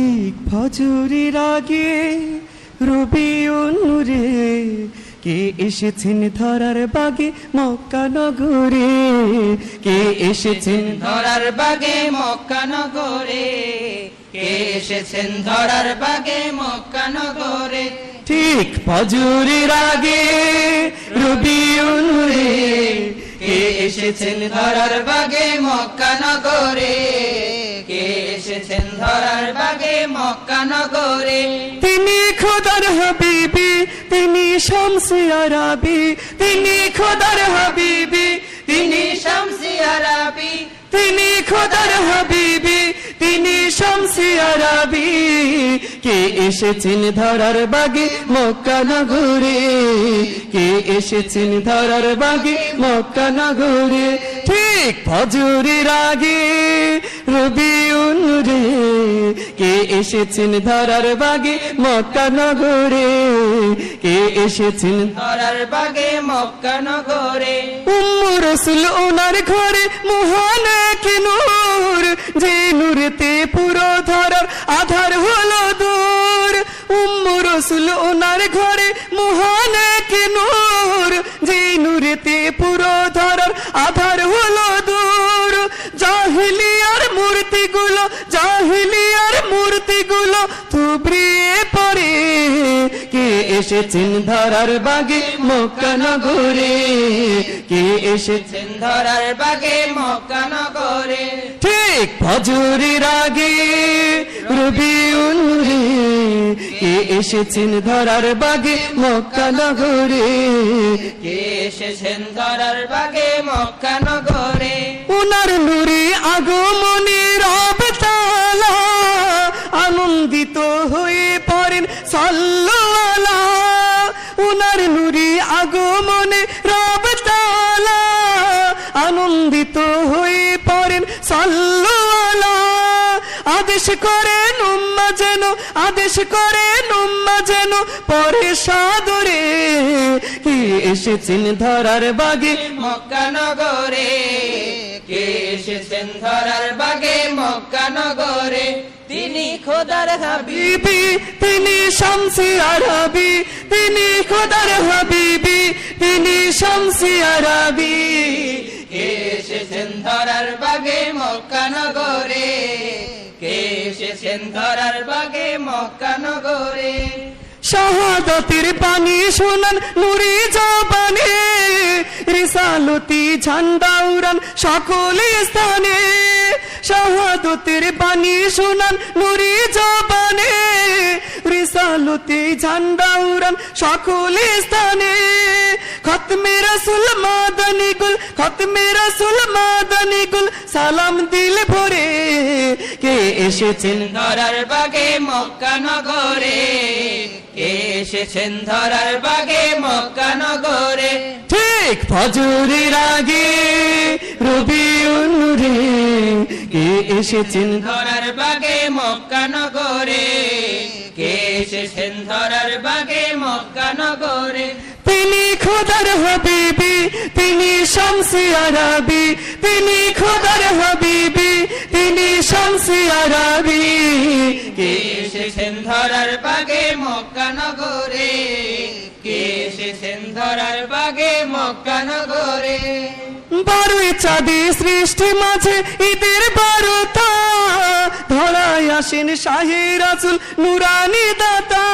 ঠিক ফজরের আগে রবি নূরে কে এসেছেন ধরার বাগে মক্কা নগরে? কে এসেছেন ধরার বাগে মক্কা নগরে? কে এসেছেন ধরার বাগে মক্কা নগরে? ঠিক ফজরের আগে রবি নূরে কে এসেছেন ধরার বাগে মক্কা নগরে? কে এসেছেন ধরার বাগে মক্কা নগরে তিনি খোদার হাবিবি তিনি শামসে আরাবি তিনি খোদার হাবিবি তিনি শামসি আরাবি তিনি খোদার হাবিবি তিনি শামসি আরাবি কে এসেছেন ধরার বাগে মক্কা নগরে কে এসেছেন ধরার বাগে মক্কা নগরে ঠিক। ফজরের আগে রবি রে কে এসেছেন ধরার বাগে মক্কা নগরে? কে এসেছেন ধরার বাগে মক্কা নগরে? উম্মু রসুল ওনার ঘরে মহান এক নূর যে নূরেতে পুরো ধরার আধার হলো দূর। উম্মু রসুল ওনার ঘরে মহান এক নূর। পুরো আধার হলো দূর। জাহিলিয়ার মূর্তিগুলো জাহিলিয়ার মূর্তিগুলো থুবড়িয়ে পড়ে। কে এসেছেন ধরার বাগে মক্কা নগরে কে এসেছেন ধরার বাগে মক্কা নগরে ঠিক ফজরের আগে রবি কে এসেছেন ধরার বাগে মক্কা নগরে কে এসেছেন ধরার বাগে মক্কা নগরে উনার নুরি আগমনে রব তালা আনন্দিত হয়ে পড়েন সাল্লালা উনার নুরি আগমনে রব তালা আনন্দিত হয়ে পড়েন সাল্লালা আদেশ করেন উম্মা আদেশ করে উম্মা যেন পরে সাদরে। কি এসেছেন ধরার বাগে মক্কা নগরে? কে এসেছেন ধরার বাগে মক্কা নগরে? তিনি খোদার হাবিবি, তিনি শামসি আরবি তিনি খোদার হাবিবি, তিনি শামসি আরবি কে এসেছেন ধরার বাগে মক্কা নগরে কে এসেছেন ধরার বাগে মক্কা নগরে। শাহাদতের পানি শোনান নুরি জবানে, রিসালতি ঝান্ডা উড়ান সকলে স্থানে। শাহাদতের পানি শোনান নুরি জবানে, রিসালতি ঝান্ডা উড়ান সকলে স্থানে। খতমে রসুল মাদানি গুল খতমে রসুল মাদানি গুল সালাম দিল ভরে কে এসেছেন ধরার বাগে মক্কা নগরে কে এসেছেন ধরার বাগে মক্কা নগরে ঠিক ফজরের আগে রবি রে কে এসেছেন ধরার বাগে মক্কা নগরে কে এসেছেন ধরার বাগে মক্কা নগরে খোদার হাবিবি তিনি শামসি আরবি তিনি খোদার হাবিবি তিনি শামসি আরবি। কে এসেছেন ধরার বাগে মক্কা নগরে? কে এসেছেন ধরার বাগে মক্কা নগরে? বারোই চাঁদে সৃষ্টি মাঝে ঈদের বারোতা ধরায় আসেন শাহে রাসুল নুরানি দাতা।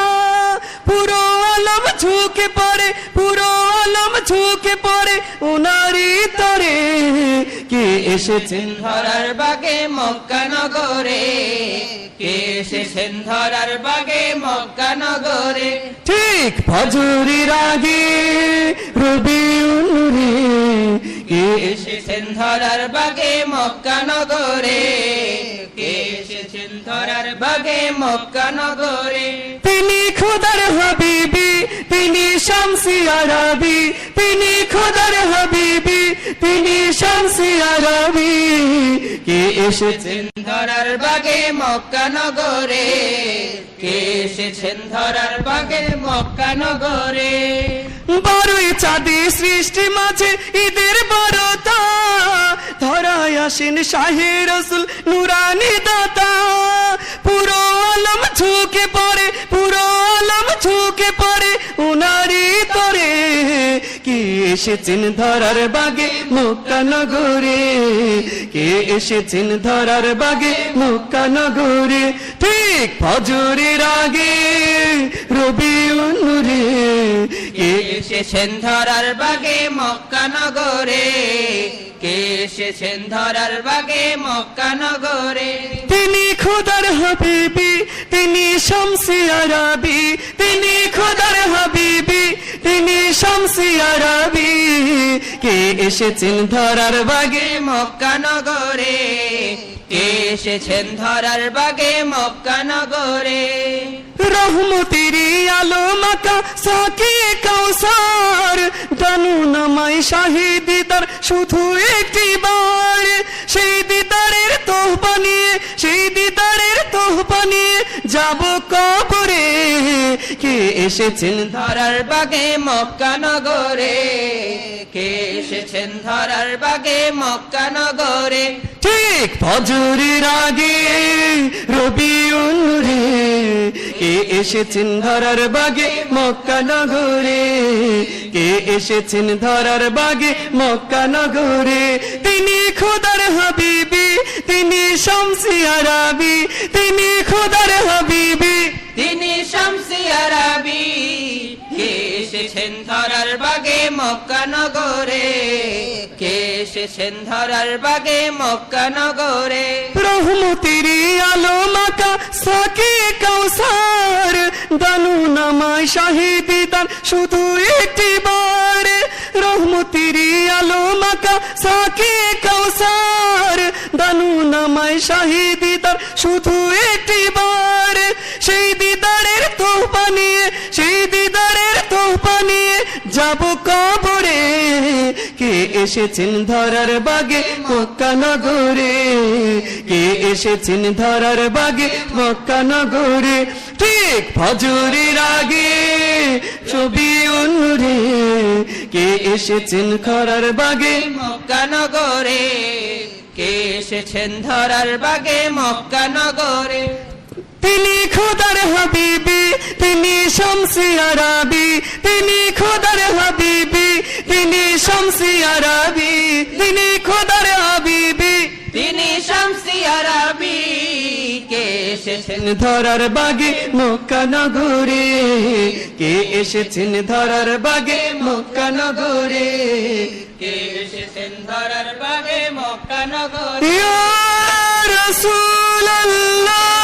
পুরো আলম ঝুঁকে পড়ে, পুরো আলম ঝুঁকে পড়ে উনারি তরে। কে এসেছেন ধরার বাগে মক্কা নগরে? কে এসেছেন ধরার বাগে মক্কা নগরে? ঠিক ফজরের আগে রবি রে কে এসেছেন ধরার বাগে মক্কা নগরে? কে এসেছেন ধরার বাগে মক্কা নগরে? তিনি খোদার হাবিবি, তিনি শামসি আরবি, তিনি খোদার হাবিবি, তিনি শামসি আরবি। কে এসেছেন ধরার বাগে মক্কা নগরে? কে এসেছেন ধরার বাগে মক্কা নগরে? বারোই চাঁদে সৃষ্টি মাঝে ঈদের বড়তা ধরায় আসেন শাহে রসুল, নুরানি দাতা। পুরো আলম এসেছেন ধরার বাগে মক্কা নগরে কে এসেছেন ধরার বাগে মক্কা নগরে ঠিক ফজরের আগে রবি অনুরে কে এসেছেন ধরার বাগে মক্কা নগরে কে এসেছেন ধরার বাগে মক্কা নগরে তিনি খোদার হাবিবি, তিনি শামসি আরবি, তিনি খোদার হাবিবি। শামসি আরবি কে এসেছেন ধরার বাগে মক্কা নগরে? কে এসেছেন ধরার বাগে মক্কা নগরে? রহমতিরি আলো মাকা সাকি কৌসার দানু নামাই শাহিদি তার শুধু একটি বার। সেই দিদারের তোহবা নিয়ে, সেই দিদারের তোহবা নিয়ে যাব কবরে কে এসেছেন ধরার বাগে মক্কা নগরে? কে এসেছেন ধরার বাগে মক্কা নগরে? ঠিক ফজরের আগে রবি উন্নুরে কে এসেছেন ধরার বাগে মক্কা নগরে? কে এসেছেন ধরার বাগে মক্কা নগরে? তিনি খোদার হাবিবি, তিনি শামসি আরবি, তিনি এসেছেন ধরার বাগে মক্কা নগরে। বাগে মক্কা নগরে? আলো মাকা সাকি কৌসার দানু নামায় শাহিদি দান শুধু একটি বার। রহমতিরি আলো মাকা সাকি কৌসার দানু নামায় শাহিদি দান শুধু একটি বার। এসেছেন ধরার বাগে মক্কা নগরে? কে এসেছেন ধরার বাগে মক্কা নগরে? ঠিক ফজরের আগে ছবি অনুরে। কে এসেছেন খরার বাগে মক্কা নগরে? কে এসেছেন ধরার বাগে মক্কা নগরে? তিনি খোদার হাবিবি শামসি আরবি তিনি খোদার হাবিবি। তিনি শামসি আরবি কে এসেছেন ধরার বাগে মক্কা নগরে? কে এসেছেন ধরার বাগে মক্কা নগরে? কে এসেছেন ধরার বাগে মক্কা নগরে? ইয়া রাসূলুল্লাহ।